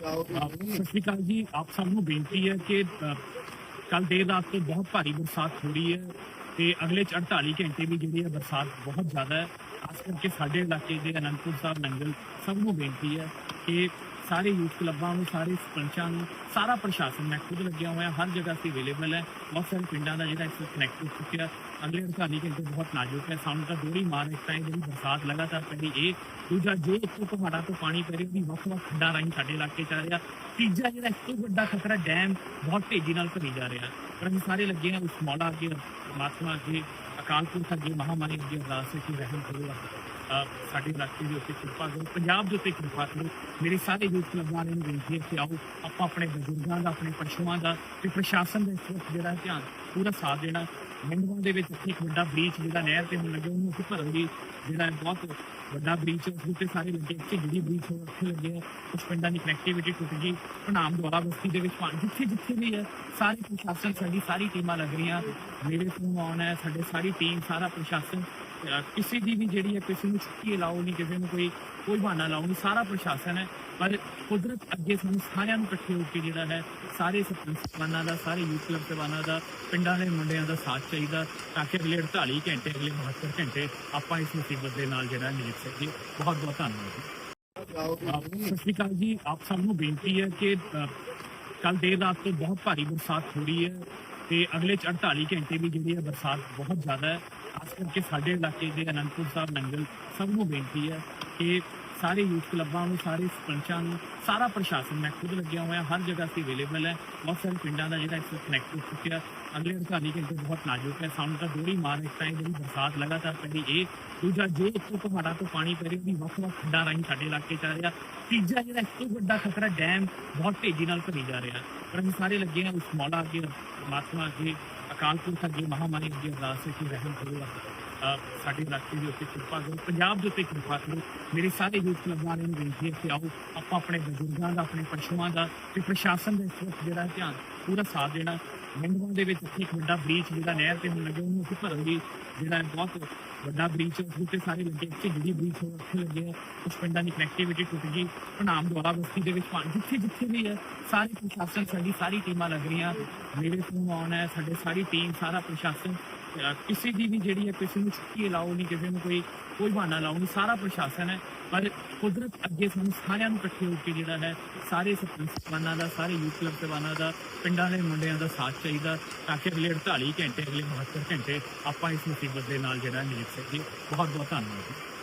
ਸਤਿ ਸ਼੍ਰੀ ਅਕਾਲ ਜੀ। ਆਪ ਸਭ ਨੂੰ ਬੇਨਤੀ ਹੈ ਕਿ ਕੱਲ ਦੇਰ ਰਾਤ ਤੋਂ ਬਹੁਤ ਭਾਰੀ ਬਰਸਾਤ ਹੋ ਰਹੀ ਹੈ ਤੇ ਅਗਲੇ 48 ਘੰਟੇ ਵੀ ਜਿਹੜੀ ਹੈ ਬਰਸਾਤ ਬਹੁਤ ਜ਼ਿਆਦਾ ਹੈ। ਖਾਸ ਕਰਕੇ ਸਾਡੇ ਇਲਾਕੇ ਦੇ ਅਨੰਦਪੁਰ ਸਾਹਿਬ, ਨੰਗਲ ਸਭ ਨੂੰ ਬੇਨਤੀ ਹੈ ਕਿ ਸਾਰੇ ਯੂਥ ਕਲੱਬਾਂ ਨੂੰ, ਸਾਰੇ ਸਰਪੰਚਾਂ ਨੂੰ, ਸਾਰਾ ਪ੍ਰਸ਼ਾਸਨ ਮੈਂ ਖੁਦ ਲੱਗਿਆ ਹੋਇਆ, ਹਰ ਜਗ੍ਹਾ ਤੇ ਅਵੇਲੇਬਲ ਹੈ। ਬਹੁਤ ਸਾਰੇ ਪਿੰਡਾਂ ਦਾ ਜਿਹੜਾ ਇਸ ਕਨੈਕਟ ਹੋ ਚੁੱਕਿਆ, ਅਗਲੇ 48 ਘੰਟੇ ਬਹੁਤ ਨਾਜ਼ੁਕ ਹੈ। ਸਾਨੂੰ ਤਾਂ ਦੋੜੀ ਮਾਰ ਇੱਕ ਤਾਂ ਜਿਹੜੀ ਬਰਸਾਤ ਲਗਾਤਾਰ ਪੈ ਰਹੀ ਇਹ ਦੂਜਾ ਜੇ ਇੱਥੋਂ ਪਹਾੜਾਂ ਤੋਂ ਪਾਣੀ ਪੈ ਰਿਹਾ, ਉਹਦੀ ਵੱਖ ਵੱਖ ਖੱਡਾਂ ਰਾਹੀਂ ਸਾਡੇ ਇਲਾਕੇ ਚ ਆ ਰਿਹਾ। ਤੀਜਾ ਜਿਹੜਾ ਇਸ ਤੋਂ ਵੱਡਾ ਖਤਰਾ ਡੈਮ ਬਹੁਤ ਤੇਜ਼ੀ ਨਾਲ ਭਰੀ ਜਾ ਰਿਹਾ। ਪਰ ਅਸੀਂ ਸਾਰੇ ਲੱਗੇ ਹਾਂ, ਉਸ ਮੌਲਾ ਅੱਗੇ ਪਰਮਾਤਮਾ ਅੱਗੇ, ਅਕਾਲ ਪੁਰਖ ਅੱਗੇ, ਮਹਾਮਾਰੀ ਅੱਗੇ ਅਰਦਾਸ ਹੈ ਰਹਿਮ ਕਰੋ। ਸਾਡੇ ਇਲਾਕੇ ਦੇ ਉੱਤੇ ਕਿਰਪਾ ਕਰੋ, ਪੰਜਾਬ ਦੇ ਉੱਤੇ ਕਿਰਪਾ ਕਰੋ। ਮੇਰੇ ਸਾਰੇ ਯੂਥ ਕਲੱਬਾਂ ਨੂੰ ਬੇਨਤੀ ਹੈ ਕਿ ਆਓ, ਆਪਾਂ ਆਪਣੇ ਬਜ਼ੁਰਗਾਂ ਦਾ, ਆਪਣੇ ਪਸ਼ੂਆਂ ਦਾ ਤੇ ਪ੍ਰਸ਼ਾਸਨ ਦਾ ਇਸ ਵਕਤ ਜਿਹੜਾ ਧਿਆਨ ਪੂਰਾ ਸਾਥ ਦੇਣਾ। ਮੰਡਵਾਂ ਦੇ ਵਿੱਚ ਇੱਥੇ ਇੱਕ ਵੱਡਾ ਬ੍ਰੀਚ ਜਿਹੜਾ ਨਹਿਰ ਤੇ ਹੁਣ ਲੱਗਿਆ, ਉਹਨੂੰ ਅਸੀਂ ਭਰਨ ਦੀ ਜਿਹੜਾ ਹੈ ਬਹੁਤ ਵੱਡਾ ਬ੍ਰੀਚ ਉਸ 'ਤੇ ਸਾਰੇ ਲੱਗੇ ਇੱਥੇ ਜਿਹੜੀ ਬ੍ਰੀਚ ਹੋ ਉੱਥੇ ਲੱਗੇ ਹੈ। ਉਸ ਪਿੰਡਾਂ ਦੀ ਕਨੈਕਟੀਵਿਟੀ ਟੁੱਟ ਗਈ ਭਨਾਮ ਦੁਆਰਾ ਬਸਤੀ ਦੇ ਵਿੱਚ ਪਾਣੀ ਜਿੱਥੇ ਜਿੱਥੇ ਵੀ ਹੈ, ਸਾਰੇ ਪ੍ਰਸ਼ਾਸਨ, ਸਾਡੀ ਸਾਰੀ ਟੀਮਾਂ ਲੱਗ ਰਹੀਆਂ। ਮੇਰੇ ਫੋਨ ਆਨ ਹੈ, ਸਾਡੇ ਸਾਰੀ ਟੀਮ ਸਾਰਾ ਪ੍ਰਸ਼ਾਸਨ ਕਿਸੇ ਦੀ ਵੀ ਜਿਹੜੀ ਹੈ ਕਿਸੇ ਨੂੰ ਛੁੱਟੀ ਲਾਓ ਨਹੀਂ, ਕਿਸੇ ਨੂੰ ਕੋਈ ਕੋਈ ਬਹਾਨਾ ਲਾਓ ਨਹੀਂ, ਸਾਰਾ ਪ੍ਰਸ਼ਾਸਨ ਹੈ। ਪਰ ਕੁਦਰਤ ਅੱਗੇ ਸਾਨੂੰ ਸਾਰਿਆਂ ਨੂੰ ਇਕੱਠੇ ਹੋ ਕੇ ਜਿਹੜਾ ਹੈ, ਸਾਰੇ ਸਰਪੰਚਾਂ ਦਾ, ਸਾਰੇ ਯੂਥ ਕਲੱਬ ਸਭਾਨਾਂ ਦਾ, ਪਿੰਡਾਂ ਦੇ ਮੁੰਡਿਆਂ ਦਾ ਸਾਥ ਚਾਹੀਦਾ ਤਾਂ ਕਿ ਅਗਲੇ 48 ਘੰਟੇ, ਅਗਲੇ 72 ਘੰਟੇ ਆਪਾਂ ਇਸ ਮੁਸੀਬਤ ਦੇ ਨਾਲ ਜਿਹੜਾ ਨਜਿੱਠ ਸਕੀਏ। ਬਹੁਤ ਬਹੁਤ ਧੰਨਵਾਦ। ਸਤਿ ਸ਼੍ਰੀ ਅਕਾਲ ਜੀ। ਆਪ ਸਭ ਨੂੰ ਬੇਨਤੀ ਹੈ ਕਿ ਕੱਲ ਦੇਰ ਰਾਤ ਤੋਂ ਬਹੁਤ ਭਾਰੀ ਬਰਸਾਤ ਹੋ ਰਹੀ ਹੈ ਤੇ ਅਗਲੇ 48 ਘੰਟੇ ਵੀ ਜਿਹੜੀ ਹੈ ਬਰਸਾਤ ਬਹੁਤ ਜ਼ਿਆਦਾ ਹੈ। ਖਾਸ ਕਰਕੇ ਸਾਡੇ ਇਲਾਕੇ ਦੇ ਅਨੰਦਪੁਰ ਸਾਹਿਬ ਨੰਗਲ ਸਭ ਨੂੰ ਬੇਨਤੀ ਹੈ ਕਿ ਸਾਰੇ ਯੂਥ ਕਲੱਬਾਂ ਨੂੰ, ਸਾਰੇ ਸਰਪੰਚਾਂ ਨੂੰ, ਸਾਰਾ ਪ੍ਰਸ਼ਾਸਨ ਮੈਂ ਖੁਦ ਲੱਗਿਆ ਹੋਇਆ, ਹਰ ਜਗ੍ਹਾ ਤੇ ਅਵੇਲੇਬਲ ਹੈ। ਬਹੁਤ ਸਾਰੇ ਪਿੰਡਾਂ ਦਾ ਜਿਹੜਾ ਇਸ ਕਨੈਕਟ ਹੋ ਚੁੱਕਿਆ। ਅਗਲੇ 48 ਘੰਟੇ ਬਹੁਤ ਨਾਜ਼ੁਕ ਹੈ। ਸਾਨੂੰ ਤਾਂ ਦੋੜੀ ਮਾਰ ਇੱਕ ਤਾਂ ਜਿਹੜੀ ਬਰਸਾਤ ਲਗਾਤਾਰ ਪੈ ਰਹੀ ਇਹ ਦੂਜਾ, ਜੇ ਇੱਥੋਂ ਪਹਾੜਾਂ ਤੋਂ ਪਾਣੀ ਪੈ ਰਿਹਾ, ਉਹਦੀ ਵੱਖ ਵੱਖ ਖੱਡਾਂ ਰਾਹੀਂ ਸਾਡੇ ਇਲਾਕੇ ਚ ਆ ਰਿਹਾ। ਤੀਜਾ, ਜਿਹੜਾ ਇੱਕ ਤੋਂ ਵੱਡਾ ਖਤਰਾ ਡੈਮ ਬਹੁਤ ਤੇਜ਼ੀ ਨਾਲ ਭਰੀ ਜਾ ਰਿਹਾ। ਪਰ ਅਸੀਂ ਸਾਰੇ ਲੱਗੇ ਹਾਂ ਉਸ ਮੌਲਾ ਅੱਗੇ ਪਰਮਾਤਮਾ ਅੱਗੇ ਅਕਾਲ ਪੁਰਖ ਅੱਗੇ ਮਹਾਮਾਰੀ ਅੱਗੇ ਅਰਦਾਸ ਸਾਡੇ ਇਲਾਕੇ ਦੇ ਉੱਤੇ ਕਿਰਪਾ ਕਰੋ, ਪੰਜਾਬ ਦੇ ਉੱਤੇ ਕਿਰਪਾ ਕਰੋ। ਮੇਰੇ ਸਾਰੇ ਯੂਥ ਕਲੱਬਾਂ ਨੂੰ ਬੇਨਤੀ ਹੈ ਕਿ ਆਓ, ਆਪਾਂ ਆਪਣੇ ਬਜ਼ੁਰਗਾਂ ਦਾ, ਆਪਣੇ ਪਸ਼ੂਆਂ ਦਾ ਤੇ ਪ੍ਰਸ਼ਾਸਨ ਦੇ ਇਸ ਵਕਤ ਜਿਹੜਾ ਧਿਆਨ ਪੂਰਾ ਸਾਥ ਦੇਣਾ। ਮੰਡਵਾਂ ਦੇ ਵਿੱਚ ਇੱਥੇ ਇੱਕ ਵੱਡਾ ਬ੍ਰੀਚ ਜਿਹੜਾ ਨਹਿਰ ਤੇ ਹੁਣ ਲੱਗਿਆ ਉਹਨੂੰ ਅਸੀਂ ਭਰਨ ਦੀ ਜਿਹੜਾ ਬਹੁਤ ਵੱਡਾ ਬ੍ਰੀਚ ਉਸ ਉੱਤੇ ਸਾਰੇ ਲੱਗੇ ਇੱਥੇ ਜਿਹੜੀ ਬ੍ਰੀਚ ਹੋ, ਉੱਥੇ ਲੱਗੇ ਆ। ਕੁਝ ਪਿੰਡਾਂ ਦੀ ਕਨੈਕਟੀਵਿਟੀ ਟੁੱਟ ਗਈ। ਭਨਾਮ ਦੁਆਰਾ ਬਸਤੀ ਦੇ ਵਿੱਚ ਪਾਣੀ ਜਿੱਥੇ ਜਿੱਥੇ ਵੀ ਹੈ, ਸਾਰੇ ਪ੍ਰਸ਼ਾਸਨ, ਸਾਡੀ ਸਾਰੀ ਟੀਮਾਂ ਲੱਗ ਰਹੀਆਂ। ਮੇਰੇ ਫੋਨ ਆਨ ਹੈ, ਸਾਡੇ ਸਾਰੀ ਟੀਮ ਸਾਰਾ ਪ੍ਰਸ਼ਾਸਨ ਕਿਸੇ ਦੀ ਵੀ ਜਿਹੜੀ ਹੈ ਕਿਸੇ ਨੂੰ ਛੁੱਟੀ ਲਾਓ ਨਹੀਂ, ਕਿਸੇ ਨੂੰ ਕੋਈ ਕੋਈ ਬਹਾਨਾ ਲਾਓ ਨਹੀਂ, ਸਾਰਾ ਪ੍ਰਸ਼ਾਸਨ ਹੈ। ਪਰ ਕੁਦਰਤ ਅੱਗੇ ਸਾਨੂੰ ਸਾਰਿਆਂ ਨੂੰ ਇਕੱਠੇ ਹੋ ਕੇ ਜਿਹੜਾ ਹੈ, ਸਾਰੇ ਸਰਪੰਚਾਂ ਦਾ, ਸਾਰੇ ਯੂਥ ਕਲੱਬ ਸਭਾਨਾਂ ਦਾ, ਪਿੰਡਾਂ ਦੇ ਮੁੰਡਿਆਂ ਦਾ ਸਾਥ ਚਾਹੀਦਾ, ਤਾਂ ਕਿ ਅਗਲੇ 48 ਘੰਟੇ, ਅਗਲੇ 72 ਘੰਟੇ ਆਪਾਂ ਇਸ ਮੁਸੀਬਤ ਦੇ ਨਾਲ ਜਿਹੜਾ ਨਜਿੱਠ ਸਕੀਏ। ਬਹੁਤ ਬਹੁਤ ਧੰਨਵਾਦ।